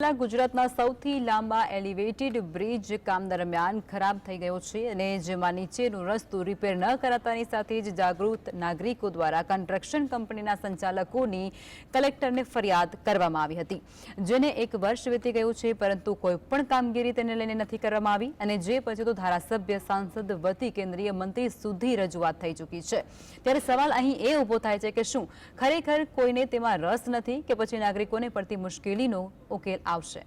ગુજરાતના સૌથી લાંબા એલિવેટેડ બ્રિજ કામ દરમિયાન ખરાબ થઈ ગયો છે અને જેમાં નીચેનું રસ્તું રિપેર ન કરાતાની સાથે જ જાગૃત નાગરિકો દ્વારા કન્સ્ટ્રક્શન કંપનીના સંચાલકોની કલેક્ટરને ફરિયાદ કરવામાં આવી હતી. જેને એક વર્ષ વીતી ગયું છે, પરંતુ કોઈ પણ કામગીરી તેને લઈને નથી કરવામાં આવી અને જે પછી તો ધારાસભ્ય, સાંસદ, વતી કેન્દ્રીય મંત્રી સુધી રજૂઆત થઈ ચૂકી છે. ત્યારે સવાલ અહીં એ ઊભો થાય છે કે શું ખરેખર કોઈને તેમાં રસ નથી કે પછી નાગરિકોને પડતી મુશ્કેલીનો ઉકેલ આવશે.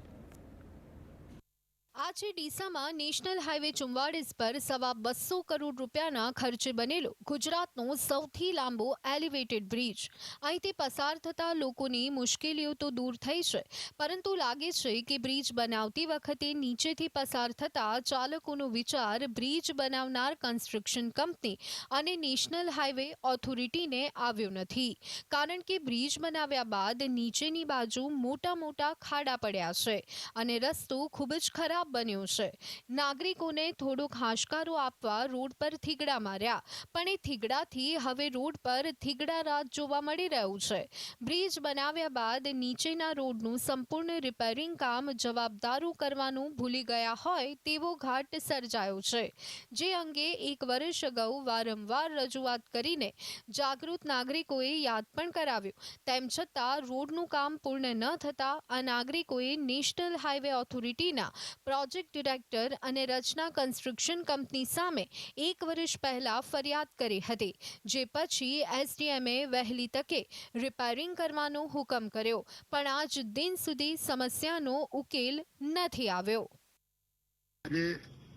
આજે ડીસામાં નેશનલ હાઈવે ચુમ્વાળીસ પર સવા બસો કરોડ રૂપિયાના ખર્ચે બનેલો ગુજરાતનો સૌથી લાંબો એલિવેટેડ બ્રિજ. અહીંથી પસાર થતા લોકોની મુશ્કેલીઓ તો દૂર થઈ છે, પરંતુ લાગે છે કે બ્રિજ બનાવતી વખતે નીચેથી પસાર થતા ચાલકોનો વિચાર બ્રિજ બનાવનાર કન્સ્ટ્રક્શન કંપની અને નેશનલ હાઈવે ઓથોરિટીને આવ્યો નથી, કારણ કે બ્રિજ બનાવ્યા બાદ નીચેની બાજુ મોટા મોટા ખાડા પડ્યા છે અને રસ્તો ખૂબ જ ખરાબ બન્યો છે. નાગરિકોને થોડોક હાશકારો આપવા રોડ પર થીગડા માર્યા. પણ એ થીગડાથી હવે રોડ પર થીગડા રાત જોવા મળી રહ્યું છે. બ્રિજ બનાવ્યા બાદ નીચેના રોડનું સંપૂર્ણ રિપેરિંગ કામ જવાબદારો કરવાનું ભૂલી ગયા હોય તેવો ઘાટ સર્જાયો છે. જે અંગે એક વર્ષ અગાઉ વારંવાર રજૂઆત કરીને જાગૃત નાગરિકોએ યાદ પણ કરાવ્યું. તેમ છતાં રોડનું કામ પૂર્ણ ન થતાં આ નાગરિકોએ નેશનલ હાઈવે ઓથોરિટીના પ્રોજેક્ટ ડિરેક્ટર અને રચના કન્સ્ટ્રક્શન કંપની સામે એક વર્ષ પહેલા ફરિયાદ કરી હતી, જે પછી એસડીએમએ વહેલી તકે રિપેરિંગ કરવાનો હુકમ કર્યો, પણ આજ દિન સુધી સમસ્યાનો ઉકેલ નથી આવ્યો.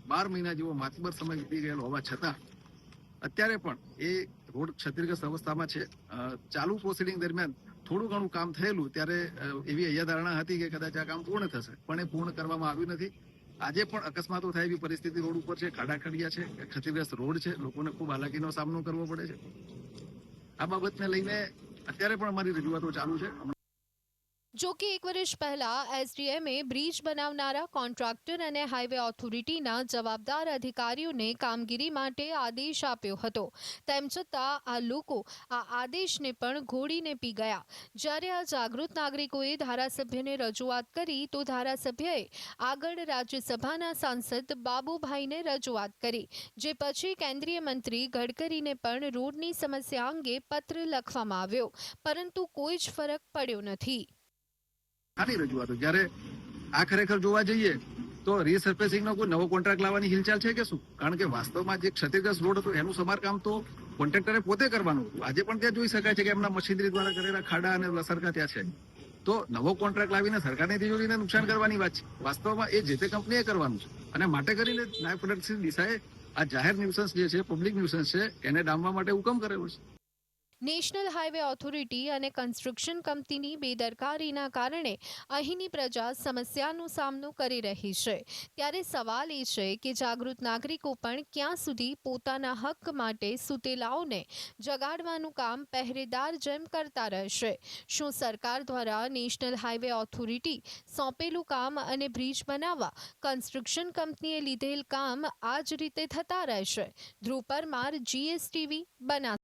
બાર મહિના જેવો માતબર સમય વીતી ગયેલો હોવા છતાં, અત્યારે પણ એ રોડ ક્ષતિગ્રસ્ત અવસ્થામાં છે. ચાલુ પ્રોસિડિંગ દરમિયાન થોડું ઘણું કામ થયેલું, ત્યારે એવી ધારણા હતી કે કદાચ આ કામ પૂર્ણ થશે, પણ એ પૂર્ણ કરવામાં આવ્યું નથી. આજે પણ અકસ્માતો થાય એવી પરિસ્થિતિ રોડ ઉપર છે ખાડા ખડિયા છે, ક્ષતિગ્રસ્ત રોડ છે, લોકોને ખૂબ હાલાકીનો સામનો કરવો પડે છે. આ બાબતને લઈને અત્યારે પણ અમારી રજૂઆતો ચાલુ છે. જો કે એક વર્ષ પહેલા એસડીએમએ બ્રિજ બનાવનારા કોન્ટ્રાક્ટર અને હાઈવે ઓથોરિટીના જવાબદાર અધિકારીઓને કામગીરી માટે આદેશ આપ્યો હતો. તેમ છતાં આ લોકો આ આદેશને પણ ઘોડીને પી ગયા. જ્યારે આ જાગૃત નાગરિકોએ ધારાસભ્યને રજૂઆત કરી, તો ધારાસભ્યએ આગળ રાજ્યસભાના સાંસદ બાબુભાઈને રજૂઆત કરી, જે પછી કેન્દ્રીય મંત્રી ગડકરીને પણ રોડની સમસ્યા અંગે પત્ર લખવામાં આવ્યો. પરંતુ કોઈ જ ફરક પડ્યો નથી. આની રજૂઆતો. જ્યારે આ ખરેખર જોવા જઈએ તો રીસર્ફેસિંગ નો કોઈ નવો કોન્ટ્રાક્ટ લાવવાની હિલચાલ છે કે શું? કારણ કે વાસ્તવમાં જે ક્ષતિગ્રસ્ત રોડ હતો, એનું સમારકામ તો કોન્ટ્રાક્ટરે પોતે કરવાનું હતું. આજે પણ ત્યાં જોઈ શકાય છે કે એમના મશીનરી દ્વારા કરેલા ખાડા અને લસરકા ત્યાં છે. તો નવો કોન્ટ્રાક્ટ લાવીને સરકારની તિજોરીને નુકસાન કરવાની વાત છે. વાસ્તવમાં એ જે તે કંપનીએ કરવાનું છે. અને માટે કરીને નાયબ કલેક્ટર દિશાએ આ જાહેર ન્યુસન્સ જે છે પબ્લિક ન્યુસન્સ છે, એને ડામવા માટે હુકમ કરેલો છે. નેશનલ હાઈવે ઓથોરિટી અને કન્સ્ટ્રક્શન કંપનીની બેદરકારીના કારણે અહીંની પ્રજા સમસ્યાનો સામનો કરી રહી છે. ત્યારે સવાલ એ છે કે જાગૃત નાગરિકો પણ ક્યાં સુધી પોતાના હક માટે સુતેલાઓને જગાડવાનું કામ પહેરેદાર જેમ કરતા રહેશે? શું સરકાર દ્વારા નેશનલ હાઈવે ઓથોરિટી સોંપેલું કામ અને બ્રિજ બનાવવા કન્સ્ટ્રક્શન કંપનીએ લીધેલ કામ આ જ રીતે થતા રહેશે? ધ્રુવ પરમાર જીએસટીવી બનાસ